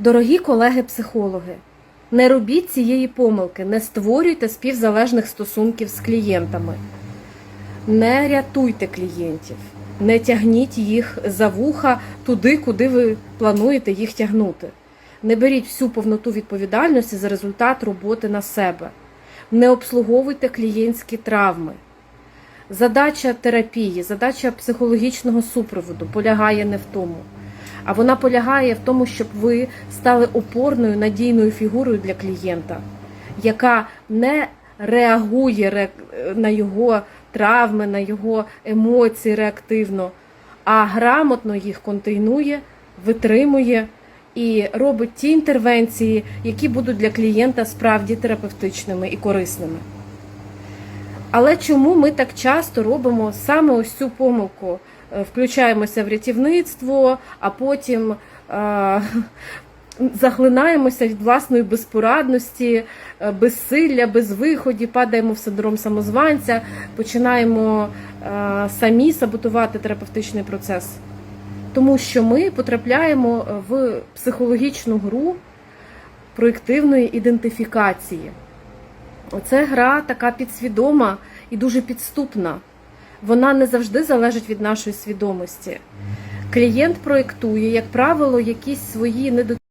Дорогі колеги-психологи, не робіть цієї помилки, не створюйте співзалежних стосунків з клієнтами, не рятуйте клієнтів, не тягніть їх за вуха туди, куди ви плануєте їх тягнути. Не беріть всю повноту відповідальності за результат роботи на себе. Не обслуговуйте клієнтські травми. Задача терапії, задача психологічного супроводу полягає не в тому, а вона полягає в тому, щоб ви стали опорною надійною фігурою для клієнта, яка не реагує на його травми, на його емоції реактивно, а грамотно їх контейнує, витримує і робить ті інтервенції, які будуть для клієнта справді терапевтичними і корисними. Але чому ми так часто робимо саме ось цю помилку? Е, Включаємося в рятівництво, а потім е, захлинаємося від власної безпорадності, е, безсилля, безвиході, падаємо в синдром самозванця, починаємо е, самі саботувати терапевтичний процес. Тому що ми потрапляємо в психологічну гру проєктивної ідентифікації. Це гра така підсвідома і дуже підступна. Вона не завжди залежить від нашої свідомості. Клієнт проєктує, як правило, якісь свої недо...